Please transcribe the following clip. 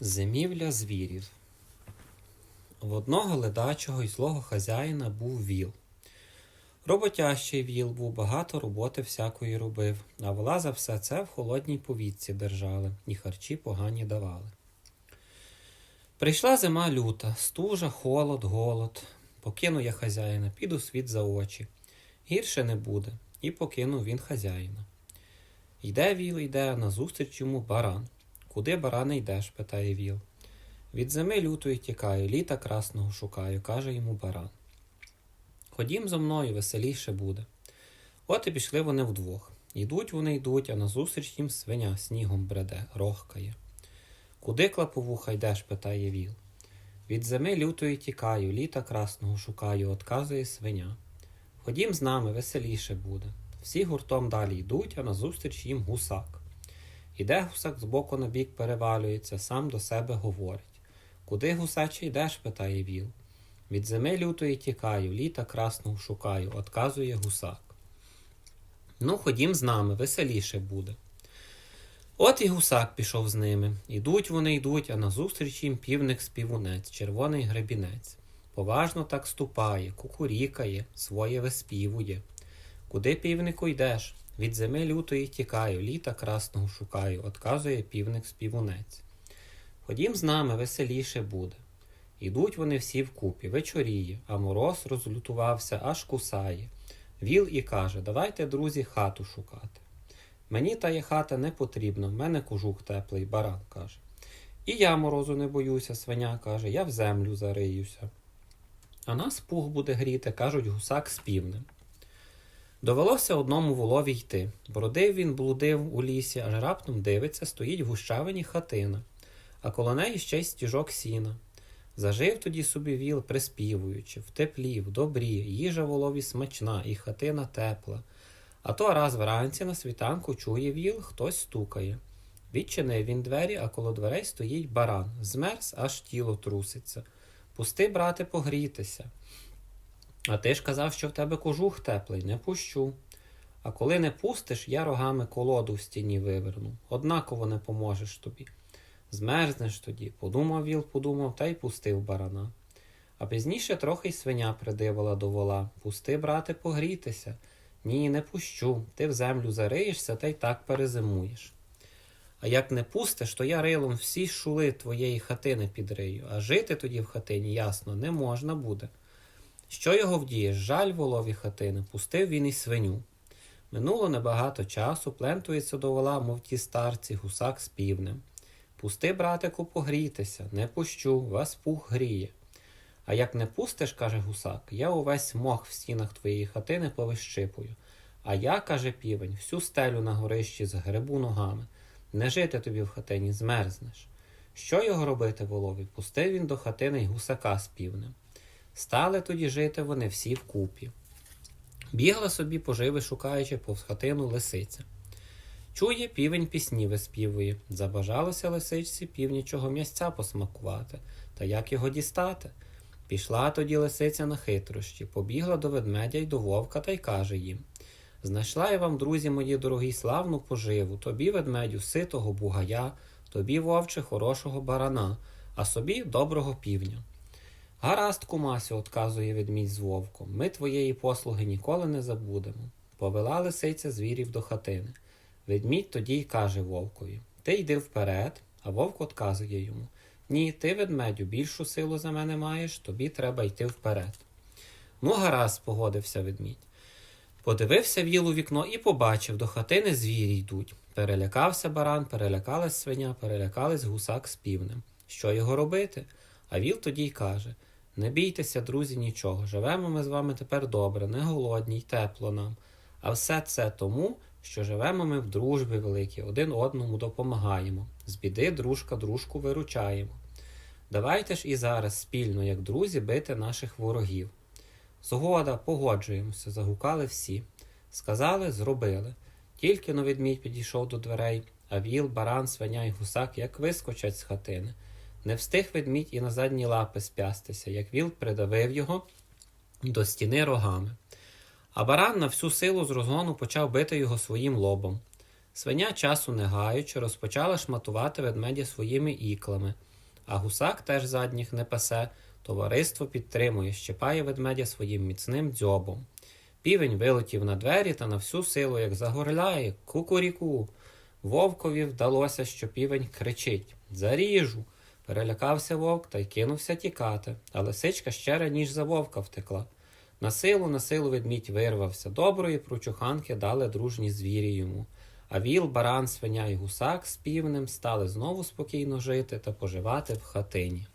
Зимівля звірів. В одного ледачого й злого хазяїна був віл. Роботящий віл був, багато роботи всякої робив, а вола за все це в холодній повітці держали, і харчі погані давали. Прийшла зима люта, стужа, холод, голод. Покину я хазяїна, піду світ за очі. Гірше не буде, і покинув він хазяїна. Йде віл, йде, назустріч йому баран. Куди баране йдеш? питає віл. Від зими лютої тікаю, літа красного шукаю, каже йому баран. Ходім зо мною, веселіше буде. От і пішли вони вдвох. Йдуть вони йдуть, а назустріч їм свиня снігом бреде, рохкає. Куди клаповуха йдеш? питає віл. Від зими лютої тікаю, літа красного шукаю, отказує свиня. Ходім з нами, веселіше буде. Всі гуртом далі йдуть, а назустріч їм гусак. Іде гусак збоку на бік перевалюється, сам до себе говорить. Куди гусаче йдеш? питає віл. Від зими лютої тікаю, літа красного шукаю, отказує гусак. Ну, ходім з нами, веселіше буде. От і гусак пішов з ними. Ідуть вони йдуть, а назустріч їм півник співунець, червоний гребінець. Поважно так ступає, кукурікає, своє виспівує. Куди півнику йдеш? Від зими лютої тікаю, літа красного шукаю, отказує півник співунець. Ходім з нами, веселіше буде. Ідуть вони всі вкупі, вечоріє, а мороз розлютувався, аж кусає. Віл і каже: Давайте, друзі, хату шукати. Мені тая хата не потрібна, в мене кожух теплий, баран каже. І я морозу не боюся, свиня каже, я в землю зариюся. А нас пух буде гріти, кажуть, гусак з півнем. Довелося одному волові йти. Бродив він, блудив у лісі, аж раптом дивиться, стоїть в гущавині хатина, а коло неї ще й стіжок сіна. Зажив тоді собі віл, приспівуючи, в теплі, в добрі, їжа волові смачна, і хатина тепла. А то раз вранці на світанку чує віл, хтось стукає. Відчинив він двері, а коло дверей стоїть баран. Змерз, аж тіло труситься. Пусти, брате, погрітися. А ти ж казав, що в тебе кожух теплий, не пущу. А коли не пустиш, я рогами колоду в стіні виверну. Однаково не поможеш тобі. Змерзнеш тоді, подумав віл, подумав, та й пустив барана. А пізніше трохи й свиня придивила до вола. Пусти, брате, погрітися. Ні, не пущу. Ти в землю зариєшся та й так перезимуєш. А як не пустиш, то я рилом всі шули твоєї хатини підрию, а жити тоді в хатині, ясно, не можна буде. Що його вдієш? Жаль волові хатини, пустив він і свиню. Минуло небагато часу, плентується до вола, мов ті старці, гусак з півнем. Пусти, братику, погрітися, не пущу, вас пух гріє. А як не пустиш, каже гусак, я увесь мох в стінах твоєї хатини повищипую. А я, каже півень, всю стелю на горищі згребу ногами. Не жити тобі в хатині, змерзнеш. Що його робити волові? Пустив він до хатини й гусака з півнем. Стали тоді жити вони всі вкупі. Бігла собі поживи, шукаючи повз хатину лисиця. Чує, півень пісні виспівує. Забажалося лисичці північого м'ясця посмакувати, та як його дістати. Пішла тоді лисиця на хитрощі, побігла до ведмедя й до вовка та й каже їм Знайшла я вам, друзі мої дорогі, славну поживу, тобі, ведмедю, ситого бугая, тобі, вовче, хорошого барана, а собі доброго півня. Гаразд, кумасю, отказує ведмідь з вовком, ми твоєї послуги ніколи не забудемо. Повела лисиця звірів до хатини. Ведмідь тоді й каже вовкові Ти йди вперед, а вовк отказує йому Ні, ти, ведмедю, більшу силу за мене маєш, тобі треба йти вперед. Ну, гаразд, погодився ведмідь. Подивився віл у вікно і побачив, до хатини звірі йдуть. Перелякався баран, перелякалась свиня, перелякались гусак з півнем. Що його робити? А віл тоді й каже Не бійтеся, друзі, нічого. Живемо ми з вами тепер добре, не голодні й тепло нам. А все це тому, що живемо ми в дружбі великій, один одному допомагаємо. З біди дружка дружку виручаємо. Давайте ж і зараз спільно, як друзі, бити наших ворогів. Згода, погоджуємося, загукали всі. Сказали, зробили. Тільки но ведмідь підійшов до дверей, а віл, баран, свиня й гусак як вискочать з хатини. Не встиг ведмідь і на задні лапи спястися, як віл придавив його до стіни рогами. А баран на всю силу з розгону почав бити його своїм лобом. Свиня часу не гаючи, розпочала шматувати ведмедя своїми іклами, а гусак теж задніх не пасе, товариство підтримує, щипає ведмедя своїм міцним дзьобом. Півень вилетів на двері та на всю силу, як загорляє, кукуріку. Вовкові вдалося, що півень кричить Заріжу. Перелякався вовк та й кинувся тікати, а лисичка ще раніше за вовка втекла. На силу, на силу ведмідь вирвався. Доброї прочуханки дали дружні звірі йому. А віл, баран, свиня і гусак з півнем стали знову спокійно жити та поживати в хатині.